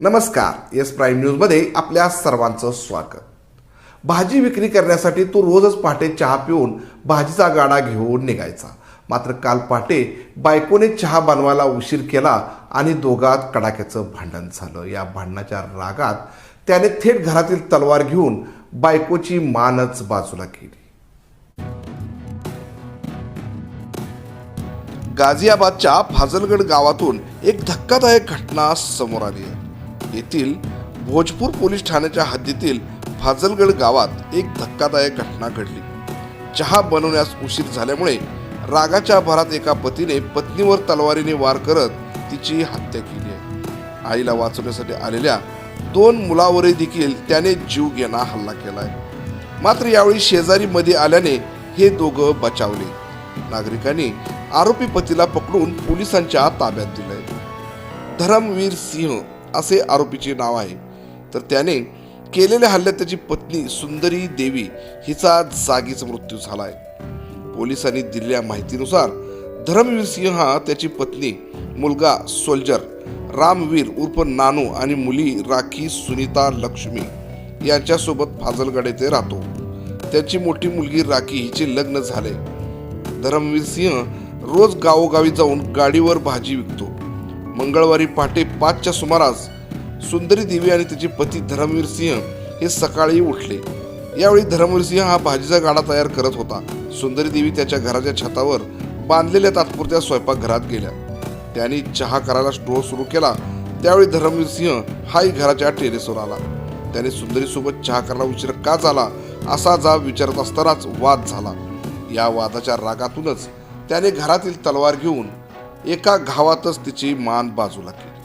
नमस्कार yes prime न्यूजमध्ये आपल्या सर्वांचं स्वागत. भाजी विक्री करण्यासाठी तो रोजच पहाटे चहा पिऊन भाजीचा गाडा घेऊन निघायचा. मात्र काल पहाटे बायकोने चहा बनवायला उशीर केला आणि दोघात कडाक्याचं भांडण झालं. या भांडणाच्या रागात त्याने थेट घरातील तलवार घेऊन बायकोची मानच बाजूला केली. गाझियाबादच्या फाजलगड गावातून एक धक्कादायक घटना समोर आली आहे. येथील भोजपूर पोलीस ठाण्याच्या हद्दीतील फाजलगड गावात एक धक्कादायक घटना घडली. चहा बनवण्यास उशीर झाल्यामुळे रागाच्या भरात एका पतीने पत्नीवर तलवारीने वार करत तिची हत्या केली आहे. आईला वाचवण्यासाठी आलेल्या दोन मुलावरही देखील त्याने जीव घेणा हल्ला केलाय मात्र यावेळी शेजारी मध्ये आल्याने हे दोघं बचावले. नागरिकांनी आरोपी पतीला पकडून पोलिसांच्या ताब्यात दिलंय. धरमवीर सिंह असे आरोपीचे नाव आहे. तर त्याने केलेल्या हल्ल्यात त्याची पत्नी सुंदरी देवी हिचा जागीच मृत्यू झालाय. पोलिसांनी दिलेल्या माहितीनुसार धरमवीर सिंह हा त्याची पत्नी मुलगा सोल्जर रामवीर उर्फ नानू आणि मुली राखी सुनीता लक्ष्मी यांच्यासोबत फाजलगड येथे राहतो. त्याची मोठी मुलगी राखी हिचे लग्न झाले. धरमवीर सिंह रोज गावोगावी जाऊन गाडीवर भाजी विकतो. मंगळवारी पहाटे पाचच्या सुमारास सुंदरी देवी आणि तिचे पती धर्मवीर सिंह हे सकाळी उठले. यावेळी धर्मवीर सिंह हा भाजीचा गाडा तयार करत होता. सुंदरी देवी त्याच्या घराच्या छतावर बांधलेल्या तात्पुरत्या स्वयंपाकघरात गेल्या. त्यांनी चहा करायला स्टोअर सुरू केला. त्यावेळी धर्मवीर सिंह हाही घराच्या टेरेसवर आला. त्याने सुंदरीसोबत चहा करायला उशीर का झाला? असा जाब विचारत असतानाच वाद झाला. या वादाच्या रागातूनच त्याने घरातील तलवार घेऊन एका घावातच तिची मान बाजूला केली.